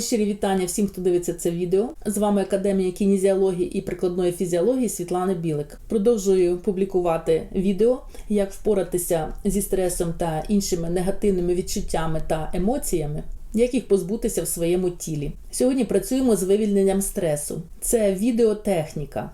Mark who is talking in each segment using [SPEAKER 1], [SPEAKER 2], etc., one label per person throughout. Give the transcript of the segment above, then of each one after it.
[SPEAKER 1] Щирі вітання всім, хто дивиться це відео. З вами Академія кінезіології і прикладної фізіології Світлана Білик. Продовжую публікувати відео, як впоратися зі стресом та іншими негативними відчуттями та емоціями. Як їх позбутися в своєму тілі? Сьогодні працюємо з вивільненням стресу. Це відеотехніка.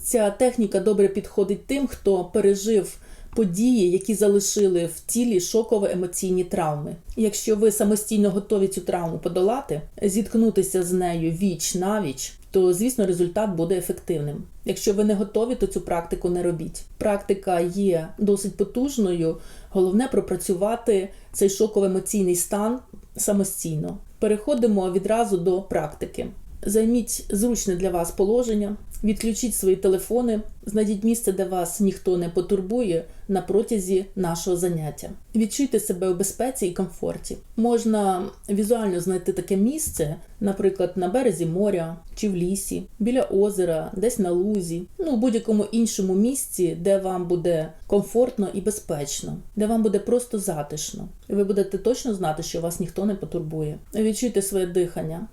[SPEAKER 1] Ця техніка добре підходить тим, хто пережив події, які залишили в тілі шоково-емоційні травми. Якщо ви самостійно готові цю травму подолати, зіткнутися з нею віч на віч, то звісно результат буде ефективним. Якщо ви не готові, то цю практику не робіть. Практика є досить потужною. Головне пропрацювати цей шоково-емоційний стан самостійно. Переходимо відразу до практики. Займіть зручне для вас положення, відключіть свої телефони, знайдіть місце, де вас ніхто не потурбує на протязі нашого заняття. Відчуйте себе у безпеці і комфорті. Можна візуально знайти таке місце, наприклад, на березі моря чи в лісі, біля озера, десь на лузі, ну у будь-якому іншому місці, де вам буде комфортно і безпечно, де вам буде просто затишно. І ви будете точно знати, що вас ніхто не потурбує. Відчуйте своє дихання.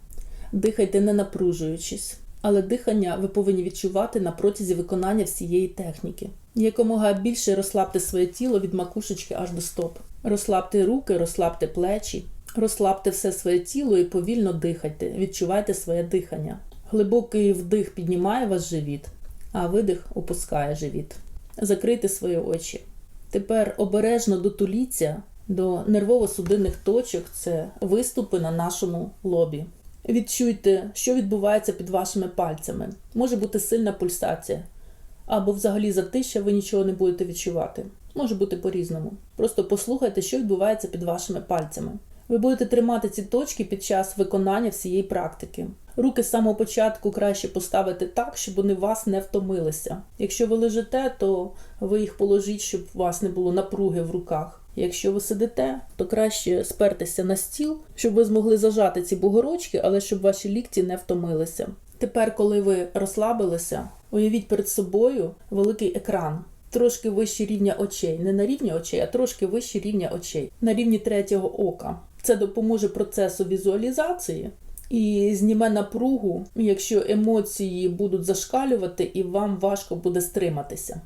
[SPEAKER 1] Дихайте не напружуючись, але дихання ви повинні відчувати на протязі виконання всієї техніки. Якомога більше розслабте своє тіло від макушечки аж до стоп. Розслабте руки, розслабте плечі, розслабте все своє тіло і повільно дихайте. Відчувайте своє дихання. Глибокий вдих піднімає ваш живіт, а видих опускає живіт. Закрийте свої очі. Тепер обережно дотуліться до нервово-судинних точок це виступи на нашому лобі. Відчуйте, що відбувається під вашими пальцями. Може бути сильна пульсація. Або взагалі затища ви нічого не будете відчувати. Може бути по-різному. Просто послухайте, що відбувається під вашими пальцями. Ви будете тримати ці точки під час виконання всієї практики. Руки з самого початку краще поставити так, щоб вони вас не втомилися. Якщо ви лежите, то ви їх положіть, щоб у вас не було напруги в руках. Якщо ви сидите, то краще спертися на стіл, щоб ви змогли зажати ці бугорочки, але щоб ваші лікті не втомилися. Тепер, коли ви розслабилися, уявіть перед собою великий екран, трошки вище рівня очей, не на рівні очей, а трошки вище рівня очей, на рівні третього ока. Це допоможе процесу візуалізації і зніме напругу, якщо емоції будуть зашкалювати, і вам важко буде стриматися.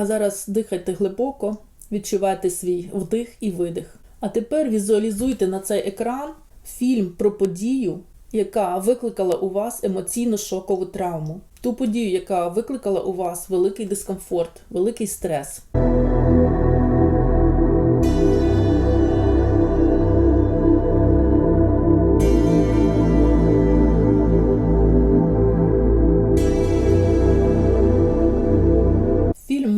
[SPEAKER 1] А зараз дихайте глибоко, відчувайте свій вдих і видих. А тепер візуалізуйте на цей екран фільм про подію, яка викликала у вас емоційно шокову травму. Ту подію, яка викликала у вас великий дискомфорт, великий стрес.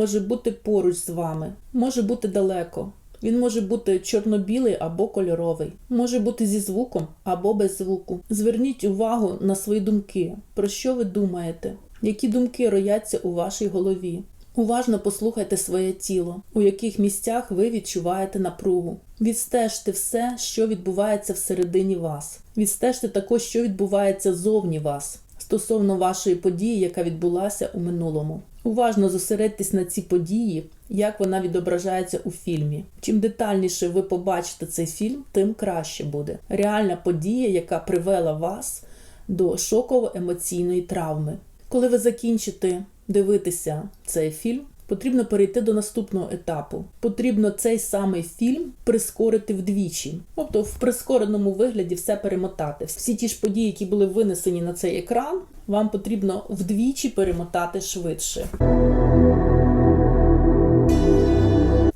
[SPEAKER 1] Може бути поруч з вами, може бути далеко. Він може бути чорно-білий або кольоровий, може бути зі звуком або без звуку. Зверніть увагу на свої думки, про що ви думаєте, які думки рояться у вашій голові. Уважно послухайте своє тіло, у яких місцях ви відчуваєте напругу. Відстежте все, що відбувається всередині вас. Відстежте також, що відбувається зовні вас стосовно вашої події, яка відбулася у минулому. Уважно зосередьтесь на ці події, як вона відображається у фільмі. Чим детальніше ви побачите цей фільм, тим краще буде. Реальна подія, яка привела вас до шоково-емоційної травми. Коли ви закінчите дивитися цей фільм, потрібно перейти до наступного етапу. Потрібно цей самий фільм прискорити вдвічі, тобто в прискореному вигляді все перемотати. Всі ті ж події, які були винесені на цей екран, вам потрібно вдвічі перемотати швидше.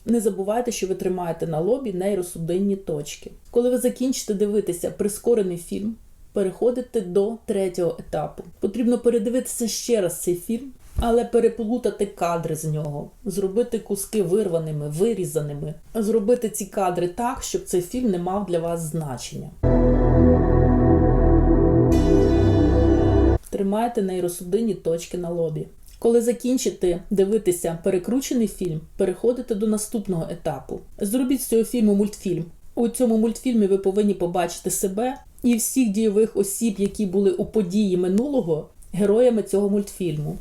[SPEAKER 1] Не забувайте, що ви тримаєте на лобі нейросудинні точки. Коли ви закінчите дивитися прискорений фільм, переходите до третього етапу. Потрібно передивитися ще раз цей фільм, але переплутати кадри з нього, зробити куски вирваними, вирізаними, зробити ці кадри так, щоб цей фільм не мав для вас значення. Тримайте нейросудинні точки на лобі. Коли закінчите дивитися перекручений фільм, переходите до наступного етапу. Зробіть з цього фільму мультфільм. У цьому мультфільмі ви повинні побачити себе і всіх дійових осіб, які були у події минулого, героями цього мультфільму.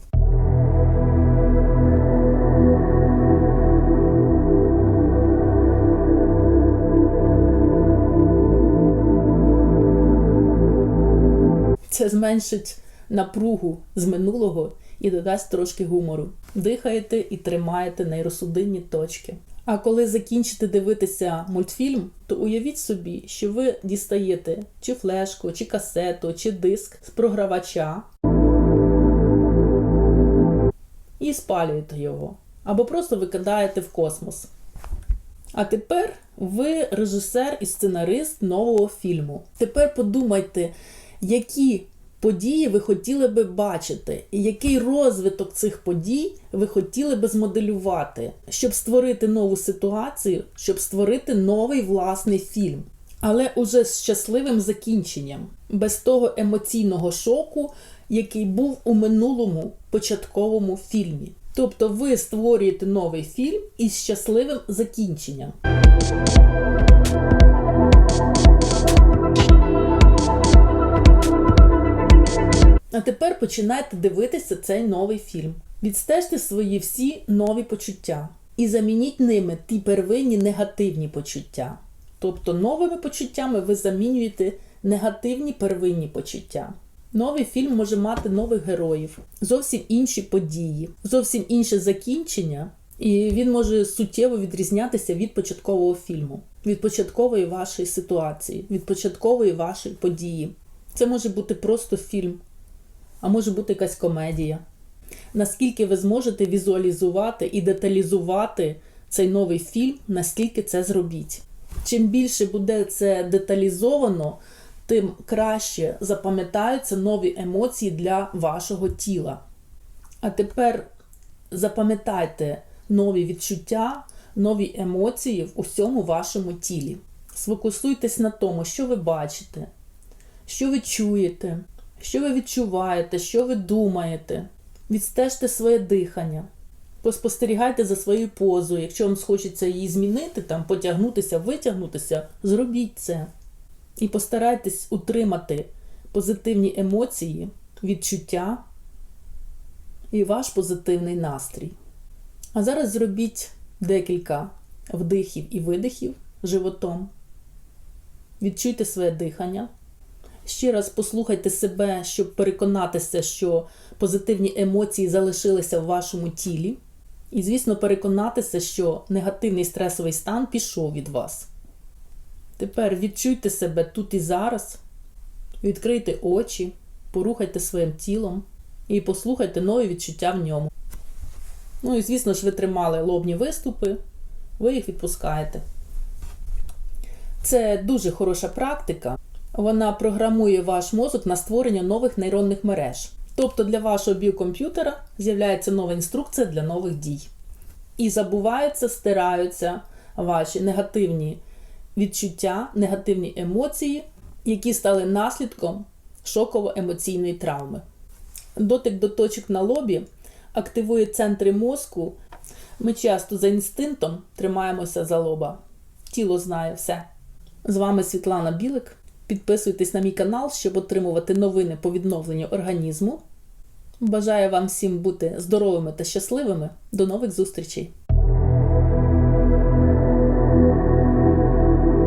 [SPEAKER 1] Це зменшить напругу з минулого і додасть трошки гумору. Дихаєте і тримаєте нейросудинні точки. А коли закінчите дивитися мультфільм, то уявіть собі, що ви дістаєте чи флешку, чи касету, чи диск з програвача і спалюєте його. Або просто викидаєте в космос. А тепер ви режисер і сценарист нового фільму. Тепер подумайте, які події ви хотіли би бачити, і який розвиток цих подій ви хотіли би змоделювати, щоб створити нову ситуацію, щоб створити новий власний фільм. Але уже з щасливим закінченням, без того емоційного шоку, який був у минулому початковому фільмі. Тобто ви створюєте новий фільм із щасливим закінченням. А тепер починайте дивитися цей новий фільм. Відстежте свої всі нові почуття і замініть ними ті первинні негативні почуття. Тобто новими почуттями ви замінюєте негативні первинні почуття. Новий фільм може мати нових героїв, зовсім інші події, зовсім інше закінчення, і він може суттєво відрізнятися від початкового фільму, від початкової вашої ситуації, від початкової вашої події. Це може бути просто фільм, а може бути якась комедія. Наскільки ви зможете візуалізувати і деталізувати цей новий фільм, наскільки це зробіть. Чим більше буде це деталізовано, тим краще запам'ятаються нові емоції для вашого тіла. А тепер запам'ятайте нові відчуття, нові емоції в усьому вашому тілі. Сфокусуйтесь на тому, що ви бачите, що ви чуєте, що ви відчуваєте, що ви думаєте. Відстежте своє дихання. Поспостерігайте за своєю позою. Якщо вам схочеться її змінити, там, потягнутися, витягнутися, зробіть це. І постарайтесь утримати позитивні емоції, відчуття і ваш позитивний настрій. А зараз зробіть декілька вдихів і видихів животом. Відчуйте своє дихання. Ще раз послухайте себе, щоб переконатися, що позитивні емоції залишилися в вашому тілі. І, звісно, переконатися, що негативний стресовий стан пішов від вас. Тепер відчуйте себе тут і зараз, відкрийте очі, порухайте своїм тілом і послухайте нові відчуття в ньому. Ну і, звісно ж, ви тримали лобні виступи, ви їх відпускаєте. Це дуже хороша практика. Вона програмує ваш мозок на створення нових нейронних мереж. Тобто для вашого біокомп'ютера з'являється нова інструкція для нових дій. І забуваються, стираються ваші негативні відчуття, негативні емоції, які стали наслідком шоково-емоційної травми. Дотик до точок на лобі активує центри мозку. Ми часто за інстинктом тримаємося за лоба. Тіло знає все. З вами Світлана Білик. Підписуйтесь на мій канал, щоб отримувати новини по відновленню організму. Бажаю вам всім бути здоровими та щасливими. До нових зустрічей!